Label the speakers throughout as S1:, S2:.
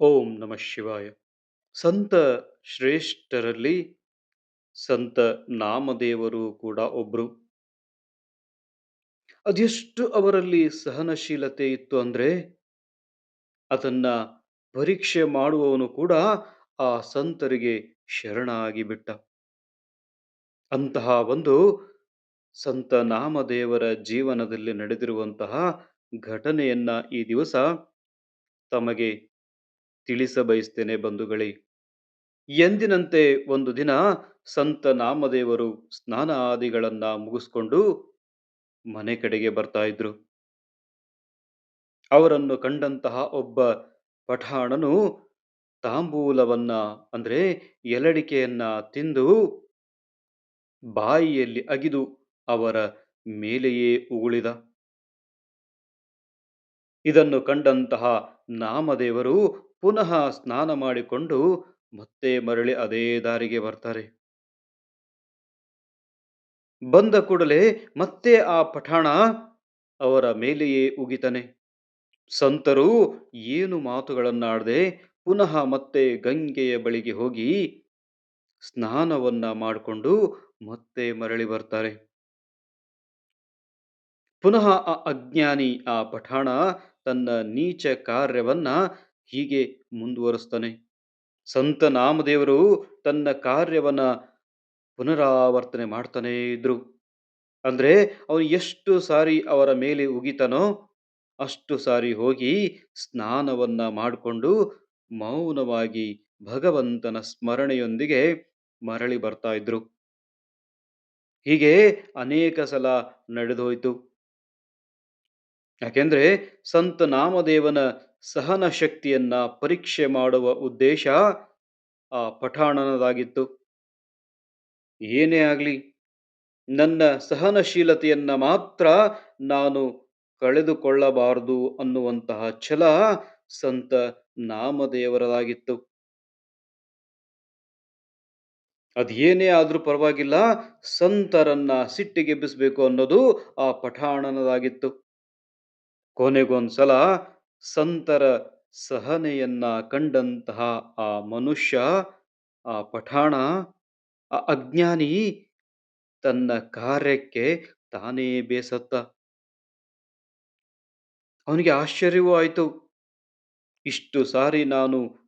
S1: ಓಂ ನಮಃ ಶಿವಾಯ. ಸಂತ ಶ್ರೇಷ್ಠರಲ್ಲಿ ಸಂತ ನಾಮದೇವರು ಕೂಡ ಒಬ್ರು. ಅದೆಷ್ಟು ಅವರಲ್ಲಿ ಸಹನಶೀಲತೆ ಇತ್ತು ಅಂದ್ರೆ, ಅದನ್ನ ಪರೀಕ್ಷೆ ಮಾಡುವವನು ಕೂಡ ಆ ಸಂತರಿಗೆ ಶರಣಾಗಿ ಬಿಟ್ಟ ಅಂತಹ ಒಂದು ಸಂತ ನಾಮದೇವರ ಜೀವನದಲ್ಲಿ ನಡೆದಿರುವಂತಹ ಘಟನೆಯನ್ನ ಈ ದಿವಸ ತಮಗೆ ತಿಳಿಸಬಯಸ್ತೇನೆ ಬಂಧುಗಳೇ. ಎಂದಿನಂತೆ ಒಂದು ದಿನ ಸಂತ ನಾಮದೇವರು ಸ್ನಾನ ಆದಿಗಳನ್ನ ಮುಗಿಸ್ಕೊಂಡು ಮನೆ ಕಡೆಗೆ ಬರ್ತಾ ಇದ್ರು. ಅವರನ್ನು ಕಂಡಂತಹ ಒಬ್ಬ ಪಠಾಣನು ತಾಂಬೂಲವನ್ನ, ಅಂದ್ರೆ ಎಲಡಿಕೆಯನ್ನ ತಿಂದು ಬಾಯಿಯಲ್ಲಿ ಅಗಿದು ಅವರ ಮೇಲೆಯೇ ಉಗುಳಿದ. ಇದನ್ನು ಕಂಡಂತಹ ನಾಮದೇವರು ಪುನಃ ಸ್ನಾನ ಮಾಡಿಕೊಂಡು ಮತ್ತೆ ಮರಳಿ ಅದೇ ದಾರಿಗೆ ಬರ್ತಾರೆ. ಬಂದ ಕೂಡಲೇ ಮತ್ತೆ ಆ ಪಠಾಣ ಅವರ ಮೇಲೆಯೇ ಉಗಿತಾನೆ. ಸಂತರು ಏನು ಮಾತುಗಳನ್ನಾಡದೆ ಪುನಃ ಮತ್ತೆ ಗಂಗೆಯ ಬಳಿಗೆ ಹೋಗಿ ಸ್ನಾನವನ್ನ ಮಾಡಿಕೊಂಡು ಮತ್ತೆ ಮರಳಿ ಬರ್ತಾರೆ. ಪುನಃ ಆ ಅಜ್ಞಾನಿ ಆ ಪಠಾಣ ತನ್ನ ನೀಚ ಕಾರ್ಯವನ್ನ ಹೀಗೆ ಮುಂದುವರಿಸ್ತಾನೆ ಸಂತ ನಾಮದೇವರು ತನ್ನ ಕಾರ್ಯವನ್ನ ಪುನರಾವರ್ತನೆ ಮಾಡ್ತಾನೇ ಇದ್ರು. ಅಂದ್ರೆ ಅವನು ಎಷ್ಟು ಸಾರಿ ಅವರ ಮೇಲೆ ಉಗಿತಾನೋ ಅಷ್ಟು ಸಾರಿ ಹೋಗಿ ಸ್ನಾನವನ್ನ ಮಾಡಿಕೊಂಡು ಮೌನವಾಗಿ ಭಗವಂತನ ಸ್ಮರಣೆಯೊಂದಿಗೆ ಮರಳಿ ಬರ್ತಾ ಇದ್ರು. ಹೀಗೆ ಅನೇಕ ಸಲ ನಡೆದೋಯ್ತು. ಯಾಕೆಂದ್ರೆ ಸಂತ ನಾಮದೇವನ ಸಹನ ಶಕ್ತಿಯನ್ನ ಪರೀಕ್ಷೆ ಮಾಡುವ ಉದ್ದೇಶ ಆ ಪಠಾಣನದಾಗಿತ್ತು. ಏನೇ ಆಗಲಿ, ನನ್ನ ಸಹನಶೀಲತೆಯನ್ನ ಮಾತ್ರ ನಾನು ಕಳೆದುಕೊಳ್ಳಬಾರದು ಅನ್ನುವಂತಹ ಛಲ ಸಂತ ನಾಮದೇವರದಾಗಿತ್ತು. ಅದೇನೇ ಆದ್ರೂ ಪರವಾಗಿಲ್ಲ, ಸಂತರನ್ನ ಸಿಟ್ಟಿಗೆಬ್ಬಿಸ್ಬೇಕು ಅನ್ನೋದು ಆ ಪಠಾಣನದಾಗಿತ್ತು. ಕೊನೆಗೊಂದ್ಸಲ ಸಂತರ ಸಹನೆಯನ್ನ ಕಂಡಂತಹ ಆ ಮನುಷ್ಯ, ಆ ಪಠಾಣ, ಆ ಅಜ್ಞಾನಿ ತನ್ನ ಕಾರ್ಯಕ್ಕೆ ತಾನೇ ಬೇಸತ್ತ. ಅವನಿಗೆ ಆಶ್ಚರ್ಯವೂ ಆಯಿತು. ಇಷ್ಟು ಸಾರಿ ನಾನು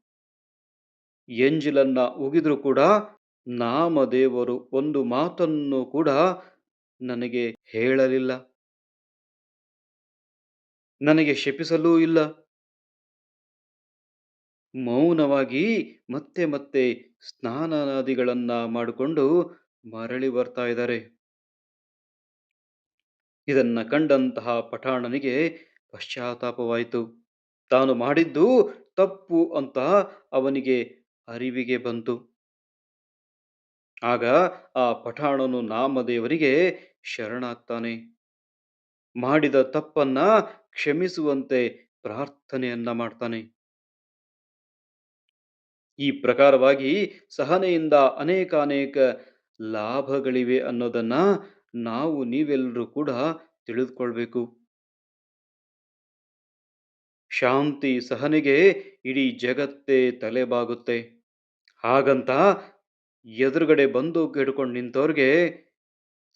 S1: ಎಂಜಿಲನ್ನ ಉಗಿದ್ರು ಕೂಡ ನಾಮದೇವರು ಒಂದು ಮಾತನ್ನು ಕೂಡ ನನಗೆ ಹೇಳಲಿಲ್ಲ. ನನಗೆ ಶಪಿಸಲೂ ಇಲ್ಲ. ಮೌನವಾಗಿ ಮತ್ತೆ ಮತ್ತೆ ಸ್ನಾನಾದಿಗಳನ್ನ ಮಾಡಿಕೊಂಡು ಮರಳಿ ಬರ್ತಾ ಇದ್ದಾರೆ. ಇದನ್ನ ಕಂಡಂತಹ ಪಠಾಣನಿಗೆ ಪಶ್ಚಾತ್ತಾಪವಾಯಿತು. ತಾನು ಮಾಡಿದ್ದು ತಪ್ಪು ಅಂತ ಅವನಿಗೆ ಅರಿವಿಗೆ ಬಂತು. ಆಗ ಆ ಪಠಾಣನು ನಾಮದೇವರಿಗೆ ಶರಣಾಗ್ತಾನೆ. ಮಾಡಿದ ತಪ್ಪನ್ನ ಕ್ಷಮಿಸುವಂತೆ ಪ್ರಾರ್ಥನೆಯನ್ನ ಮಾಡ್ತಾನೆ. ಈ ಪ್ರಕಾರವಾಗಿ ಸಹನೆಯಿಂದ ಅನೇಕ ಅನೇಕ ಲಾಭಗಳಿವೆ ಅನ್ನೋದನ್ನ ನಾವು ನೀವೆಲ್ಲರೂ ಕೂಡ ತಿಳಿದುಕೊಳ್ಬೇಕು. ಶಾಂತಿ ಸಹನೆಗೆ ಇಡೀ ಜಗತ್ತೇ ತಲೆಬಾಗುತ್ತೆ ಹಾಗಂತ ಎದುರುಗಡೆ ಬಂದು ಹಿಡ್ಕೊಂಡು ನಿಂತವ್ರಿಗೆ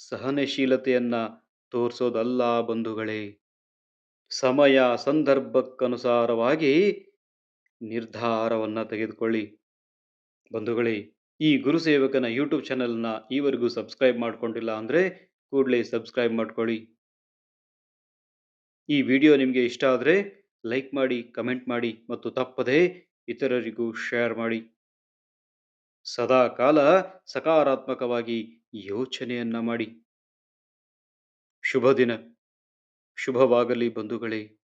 S1: ಸಹನಶೀಲತೆಯನ್ನ ತೋರಿಸೋದಲ್ಲ ಬಂಧುಗಳೇ. ಸಮಯ ಸಂದರ್ಭಕ್ಕನುಸಾರವಾಗಿ ನಿರ್ಧಾರವನ್ನು ತೆಗೆದುಕೊಳ್ಳಿ. ಬಂಧುಗಳೇ, ಈ ಗುರುಸೇವಕನ ಯೂಟ್ಯೂಬ್ ಚಾನೆಲ್ನ ಈವರೆಗೂ ಸಬ್ಸ್ಕ್ರೈಬ್ ಮಾಡಿಕೊಂಡಿಲ್ಲ ಅಂದರೆ ಕೂಡಲೇ ಸಬ್ಸ್ಕ್ರೈಬ್ ಮಾಡ್ಕೊಳ್ಳಿ. ಈ ವಿಡಿಯೋ ನಿಮಗೆ ಇಷ್ಟ ಆದರೆ ಲೈಕ್ ಮಾಡಿ, ಕಮೆಂಟ್ ಮಾಡಿ ಮತ್ತು ತಪ್ಪದೇ ಇತರರಿಗೂ ಶೇರ್ ಮಾಡಿ. ಸದಾ ಕಾಲ ಸಕಾರಾತ್ಮಕವಾಗಿ ಯೋಚನೆಯನ್ನ ಮಾಡಿ. ಶುಭ ದಿನ ಶುಭವಾಗಲಿ ಬಂಧುಗಳೇ.